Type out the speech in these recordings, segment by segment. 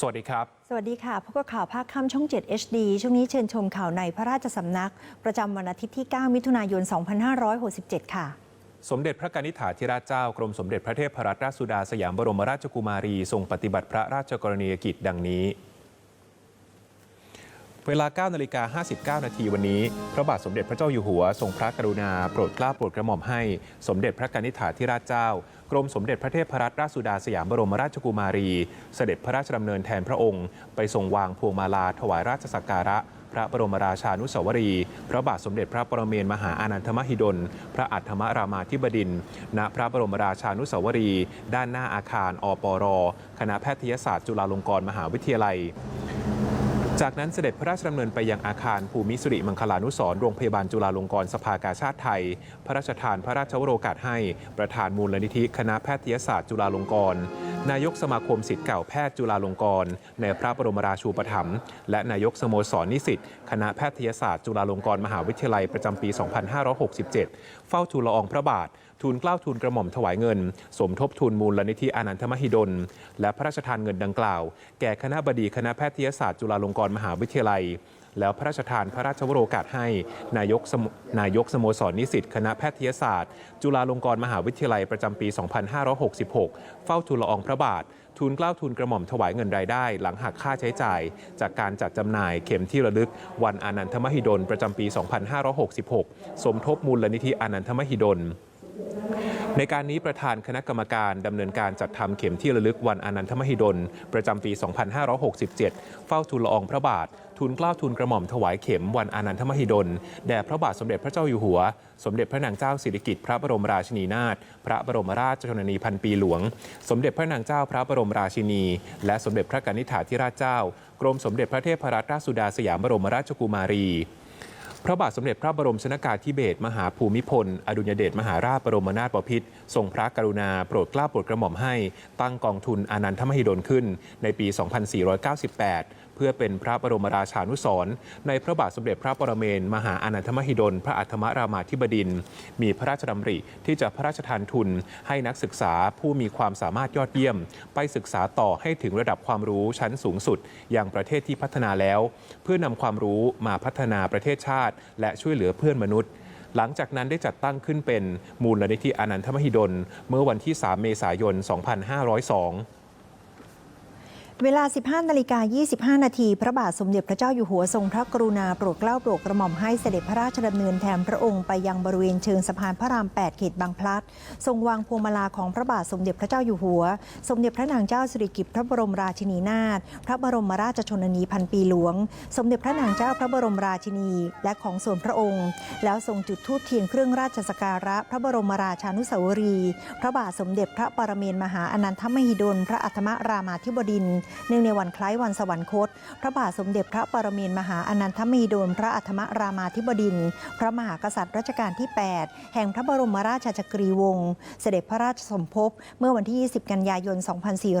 สวัสดีครับ สวัสดีค่ะ พบกับข่าวภาคค่ำช่อง 7 HD ช่วงนี้เชิญชมข่าวในพระราชสำนัก ประจำวันอาทิตย์ที่ 9 มิถุนายน 2567 ค่ะ สมเด็จพระกนิษฐาธิราชเจ้ากรมสมเด็จพระเทพรัตนราชสุดาสยามบรมราชกุมารีทรงปฏิบัติพระราชกรณียกิจดังนี้ เวลา9นาฬิกา59 นาทีวันนี้ พระบาทสมเด็จพระเจ้าอยู่หัว ทรงพระกรุณา โปรดเกล้าโปรดกระหม่อมให้ สมเด็จพระกนิษฐาธิราชเจ้า กรมสมเด็จพระเทพรัตนราชสุดาสยามบรมราชกุมารี เสด็จพระราชดำเนินแทนพระองค์ ไปทรงวางพวงมาลาถวายราชสักการะพระบรมราชานุสาวรี พระบาทสมเด็จพระปรเมนมหาอานันทมหิดล พระอัฏฐมรามาธิบดินทร์ณพระบรมราชานุสาวรี ด้านหน้าอาคารอปร คณะแพทยศาสตร์จุฬาลงกรณ์มหาวิทยาลัย จากนั้นเสด็จพระราชดำเนินไปยังอาคารภูมิสุริมังคลานุสร์โรงพยาบาลจุฬาลงกรณ์สภากาชาติไทย พระราชทานพระราชวโรกาสให้ ประธานมูลนิธิคณะแพทยศาสตร์จุฬาลงกรณ์ นายกสมาคมศิษย์เก่าแพทย์จุฬาลงกรณ์ในพระบรมราชูปถัมภ์และนายกสโมสรนิสิตคณะแพทยศาสตร์จุฬาลงกรณ์มหาวิทยาลัยประจำปี 2567 เฝ้าทูลละอองพระบาททูลเกล้าทูลกระหม่อมถวายเงิน สมทบทุนมูลลนิธิอานันทมหิดล และพระราชทานเงินดังกล่าว แก่คณะบดีคณะแพทยศาสตร์จุฬาลงกรณ์มหาวิทยาลัย แล้วพระราชทานพระราชวโรกาสให้นายกนายกสโมสรนิสิตคณะแพทยศาสตร์ จุฬาลงกรณ์มหาวิทยาลัยประจำปี 2566 เฝ้าทูลละอองพระบาททูลเกล้าทูลกระหม่อมถวายเงินรายได้ หลังหักค่าใช้จ่าย จากการจัดจำหน่ายเข็มที่ระลึก วันอานันทมหิดลประจำปี 2566 สมทบมูลนิธิอานันทมหิดล ในการนี้ประธานคณะกรรมการดำเนินการจัดทำเข็มที่ระลึกวันอนันทมหิดล ประจำปี 2567 เฝ้าทูลละอองพระบาท ทูลเกล้าทูลกระหม่อมถวายเข็มวันอนันทมหิดล แด่พระบาทสมเด็จพระเจ้าอยู่หัว สมเด็จพระนางเจ้าสิริกิติ์พระบรมราชินีนาถ พระบรมราชชนนีพันปีหลวง สมเด็จพระนางเจ้าพระบรมราชินี และสมเด็จพระกนิษฐาธิราชเจ้า กรมสมเด็จพระเทพรัตนราชสุดาสยามบรมราชกุมารี พระบาทสมเด็จพระบรมชนากาธิเบศรมหาภูมิพล อดุญเดชมหาราชบรมนาถบพิตรทรงพระกรุณาโปรดเกล้าโปรดกระหม่อมให้ ตั้งกองทุนอนันทมหิดลขึ้น ในปี 2498 เพื่อเป็นพระบรมราชานุสรณ์ในพระบาทสมเด็จพระปรเมนมหาอานันทมหิดล พระอัฏฐมรามาธิบดิน มีพระราชดำริที่จะพระราชทานทุน ให้นักศึกษาผู้มีความสามารถยอดเยี่ยม ไปศึกษาต่อให้ถึงระดับความรู้ชั้นสูงสุด อย่างประเทศที่พัฒนาแล้ว เพื่อนำความรู้มาพัฒนาประเทศชาติ และช่วยเหลือเพื่อนมนุษย์หลังจากนั้นได้จัดตั้งขึ้นเป็นมูลนิธิอานันทมหิดล เมื่อวันที่ 3 เมษายน 2502 เวลา 15 นาฬิกา 25 นาที พระบาทสมเด็จพระเจ้าอยู่หัวทรงพระกรุณาโปรดเกล้าโปรดกระหม่อมให้เสด็จพระราชดำเนินแทนพระองค์ไปยังบริเวณเชิงสะพานพระราม 8 เขตบางพลัด ทรงวางพวงมาลาของพระบาทสมเด็จพระเจ้าอยู่หัว สมเด็จพระนางเจ้าสิริกิติ์พระบรมราชินีนาถ พระบรมราชชนนีพันปีหลวง สมเด็จพระนางเจ้าพระบรมราชินี และของส่วนพระองค์ แล้วทรงจุดธูปเทียนเครื่องราชสักการะ พระบรมราชานุสาวรีย์ พระบาทสมเด็จพระปรเมนมหาอนันทมหิดล พระอัฏฐมรามาธิบดินทร์เนื่องในวันคล้ายวันสวรรคต พระบาทสมเด็จพระปรเมนมหาอนันทมหิดลพระอัฏฐมรามาธิบดินทร์พระมหากษัตริย์รัชกาลที่ 8 แห่งพระบรมราชจักรีวงศ์เสด็จพระราชสมภพเมื่อวันที่ 20 กันยายน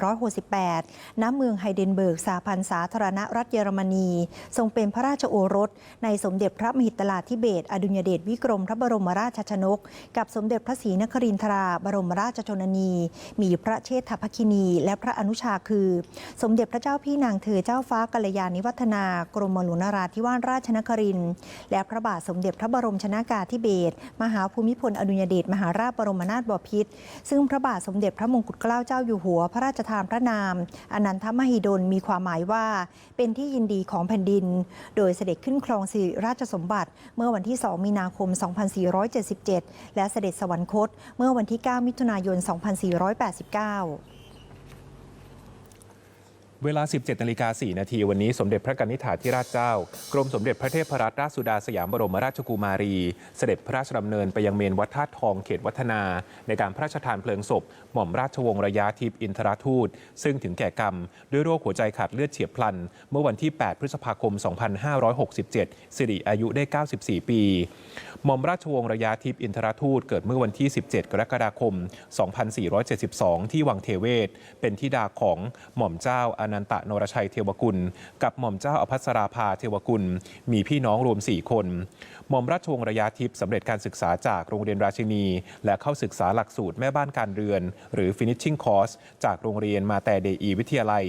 2468 ณ เมืองไฮเดนเบิร์กสาพันธ์สาธารณรัฐเยอรมนี ทรงเป็นพระราชโอรส ในสมเด็จพระมหิตลาธิเบศรอดุลยเดชวิกรมพระบรมราชชนก กับสมเด็จพระศรีนครินทราบรมราชชนนี มีพระเชษฐภคินี และพระอนุชาคือสมเด็จพระเจ้าพี่นางเธอเจ้าฟ้ากัลยาณิวัฒนากรมหลวงนราธิวาสราชนครินทร์และพระบาทสมเด็จพระบรมชนากาธิเบศรมหาภูมิพลอดุลยเดชมหาราชบรมนาถบพิตรซึ่งพระบาทสมเด็จพระมงกุฎเกล้าเจ้าอยู่หัว พระราชทานพระนาม อนันทมหิดลมีความหมายว่า เป็นที่ยินดีของแผ่นดิน โดยเสด็จขึ้นครองสิริราชสมบัติ เมื่อวันที่ 2 มีนาคม 2477 และเสด็จสวรรคต เมื่อวันที่ 9 มิถุนายน 2489 เวลา 17นาฬิกา4นาทีวันนี้สมเด็จพระกนิษฐาธิราชเจ้า กรมสมเด็จพระเทพรัตนราชสุดาสยามบรมราชกุมารี เสด็จพระราชดำเนินไปยังเมนวัดธาตุทองเขตวัฒนา ในการพระราชทานเพลิงศพ หม่อมราชวงศ์ระยะทิพย์อินทรทูต ซึ่งถึงแก่กรรม ด้วยโรคหัวใจขาดเลือดเฉียบพลัน เมื่อวันที่ 8 พฤษภาคม 2567 สิริอายุได้ 94 ปี หม่อมราชวงศ์ระยะทิพย์อินทรทูต เกิดเมื่อวันที่ 17 กรกฎาคม 2472 ที่วังเทเวศเป็นธิดาของหม่อมเจ้าอนันนันตะนรชัยเทวกุล กับหม่อมเจ้าอภัสราภาเทวกุล มีพี่น้องรวม 4 คน หม่อมราชวงศ์ระยะทิพย์สำเร็จการศึกษาจากโรงเรียนราชินี และเข้าศึกษาหลักสูตรแม่บ้านการเรือน หรือ finishing course จากโรงเรียนมาแต่เดอีวิทยาลัย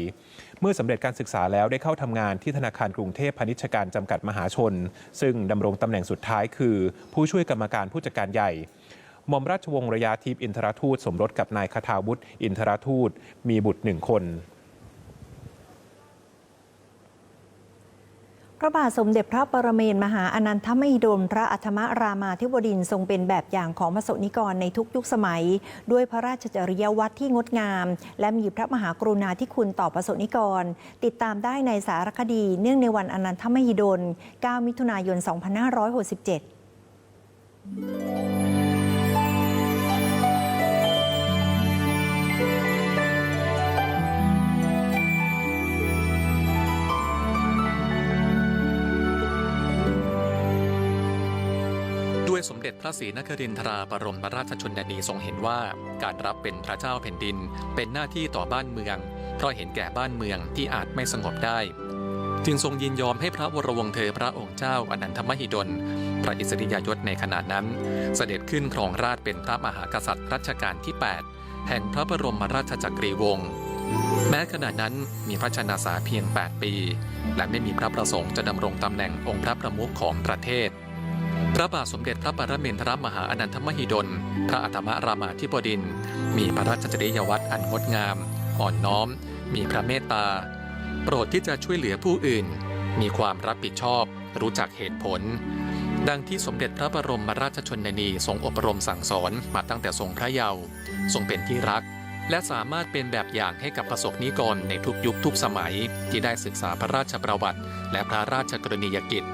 เมื่อสำเร็จการศึกษาแล้วได้เข้าทำงานที่ธนาคารกรุงเทพพาณิชยการจำกัดมหาชน ซึ่งดำรงตำแหน่งสุดท้ายคือ ผู้ช่วยกรรมการผู้จัดการใหญ่หม่อมราชวงศ์ระยะทิพย์อินทรทูตสมรสกับนายคทาวุฒิอินทรทูตมีบุตรหนึ่งคน ระบาทสมเด็จพระปรเมนมหาอนันทมหิดลพระอัธมรามาธิบดินทร์ทรงเป็นแบบอย่างของพระสงฆ์นิกรในทุกยุคสมัย ด้วยพระราชจริยวัตรที่งดงาม และมีพระมหากรุณาธิคุณต่อพระสงฆ์นิกร ติดตามได้ในสารคดีเนื่องในวันอนันทมหิดล 9 มิถุนายน 2567 ด้วยสมเด็จพระศรีนครินทราบรมราชชนนีทรงเห็นว่า การรับเป็นพระเจ้าแผ่นดินเป็นหน้าที่ต่อบ้านเมือง เพราะเห็นแก่บ้านเมืองที่อาจไม่สงบได้ จึงทรงยินยอมให้พระวรวงเธอพระองค์เจ้าอนันทมหิดล พระอิสริยยศในขณะนั้น เสด็จขึ้นครองราชเป็นพระมหากษัตริย์รัชกาลที่ 8 แห่งพระบรมราชจักรีวงศ์แม้ขณะนั้นมีพระชนาสาเพียง 8 ปี และไม่มีพระประสงค์จะดำรงตำแหน่งองค์พระประมุขของประเทศ พระบาทสมเด็จพระปรเมนทรมหาอนันทมหิดล พระอัตมรามาธิบดิน มีพระราชจริยวัตรอันงดงาม อ่อนน้อม มีพระเมตตา โปรดที่จะช่วยเหลือผู้อื่น มีความรับผิดชอบ รู้จักเหตุผล ดังที่สมเด็จพระบรมราชชนนีทรงอบรมสั่งสอนมาตั้งแต่ทรงพระเยาว์ทรงเป็นที่รัก และสามารถเป็นแบบอย่างให้กับประสบนิกรในทุกยุคทุกสมัยที่ได้ศึกษาพระราชประวัติ และพระราชกรณียกิจ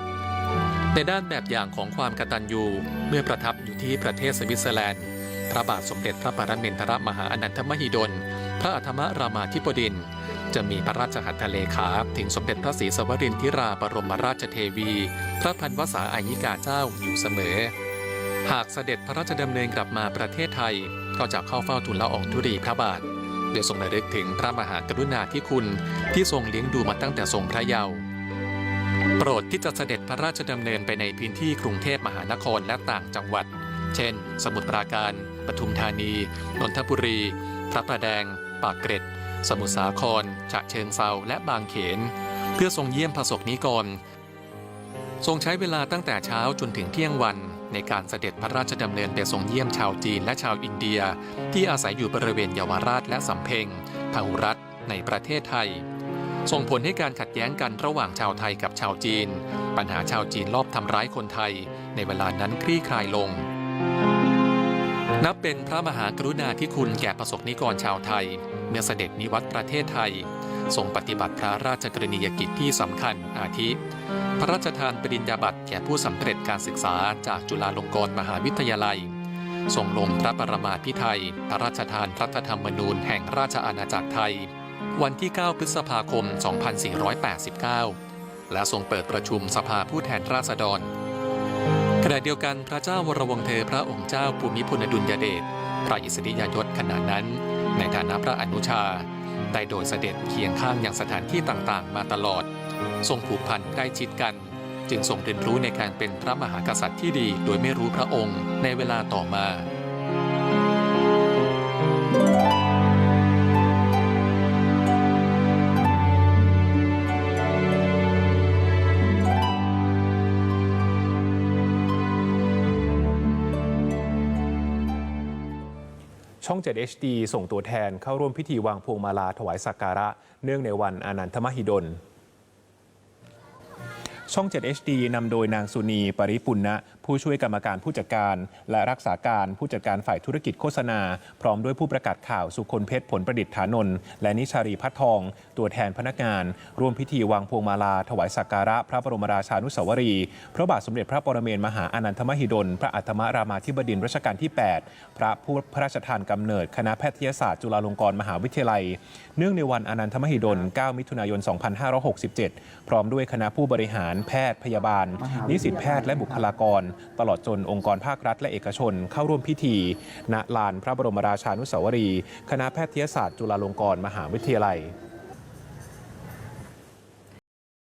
ในด้านแบบอย่างของความกตัญญูเมื่อประทับอยู่ที่ประเทศสวิตเซอร์แลนด์ พระบาทสมเด็จพระปรมินทรมหาอนันทมหิดล พระอัธมรามาธิบดิน จะมีพระราชหัตถเลขาถึงสมเด็จพระศรีสวรินทิราบรมราชเทวี พระพันวษาอายิกาเจ้าอยู่เสมอ หากเสด็จพระราชดำเนินกลับมาประเทศไทย ก็จะเข้าเฝ้าทูลละอองธุรีพระบาทโดยทรงระลึกถึงพระมหากรุณาธิคุณที่ทรงเลี้ยงดูมาตั้งแต่ทรงพระเยาว์ ปรดที่จะเสด็จพระราชดำเนินไปในพื้นที่กรุงเทพมหานครและต่างจังหวัด เช่น สมุทรปราการ ปทุมธานี นนทบุรี พระประแดง ปากเกร็ด สมุทรสาคร ฉะเชิงเซา และบางเขน เพื่อทรงเยี่ยมพระสกนิกร ทรงใช้เวลาตั้งแต่เช้าจนถึงเที่ยงวันในการเสด็จพระราชดำเนินไปทรงเยี่ยมชาวจีนและชาวอินเดีย ที่อาศัยอยู่บริเวณเยาวราชและสำเพ็งพหุรัฐในประเทศไทย ส่งผลให้การขัดแย้งกันระหว่างชาวไทยกับชาวจีน ปัญหาชาวจีนลอบทำร้ายคนไทย ในเวลานั้นคลี่คลายลง นับเป็นพระมหากรุณาธิคุณแก่ประสบนิกรชาวไทย เมื่อเสด็จนิวัตประเทศไทยทรงปฏิบัติพระราชกรณียกิจที่สำคัญอาทิ พระราชทานปริญญาบัตรแก่ผู้สำเร็จการศึกษาจากจุฬาลงกรณ์มหาวิทยาลัยทรงลงพระประมาพิไทยพระราชทานรัฐธรรมนูญแห่งราชอาณาจักรไทย วันที่ 9 พฤษภาคม 2489 และทรงเปิดประชุมสภาผู้แทนราษฎร ขณะเดียวกันพระเจ้าวรวงศ์เธอพระองค์เจ้าภูมิพลอดุลยเดช พระอิสริยยศขณะนั้น ในฐานะพระอนุชา ได้โดยเสด็จเคียงข้างอย่างสถานที่ต่างๆ มาตลอด ทรงผูกพันใกล้ชิดกัน จึงทรงเรียนรู้ในการเป็นพระมหากษัตริย์ที่ดีโดยไม่รู้พระองค์ในเวลาต่อมา ช่อง 7 HD ส่งตัวแทนเข้าร่วมพิธีวางพวงมาลาถวายสักการะ เนื่องในวันอนันทมหิดล ช่อง 7 HD นำโดยนางสุนี ปริปุณณะผู้ช่วยกรรมการผู้จัดการ และรักษาการผู้จัดการฝ่ายธุรกิจโฆษณา พร้อมด้วยผู้ประกาศข่าวสุคนเพชรผลประดิษฐานนท์และนิชารีพัฒทอง ตัวแทนพนักงาน ร่วมพิธีวางพวงมาลา ถวายสักการะพระบรมราชานุสาวรี พระบาทสมเด็จพระปรเมนมหาอนันทมหิดล พระอัตมรามาธิบดินรัชกาลที่ 8 พระผู้พระราชทานกำเนิด คณะแพทยศาสตร์จุฬาลงกรณ์มหาวิทยาลัย เนื่องในวันอนันทมหิดล 9 มิถุนายน 2567 พร้อมด้วยคณะผู้บริหารแพทย์พยาบาล นิสิตแพทย์และบุคลากรตลอดจนองค์กรภาครัฐและเอกชนเข้าร่วมพิธี ณ ลานพระบรมราชานุสาวรีย์คณะแพทยศาสตร์จุฬาลงกรณ์มหาวิทยาลัย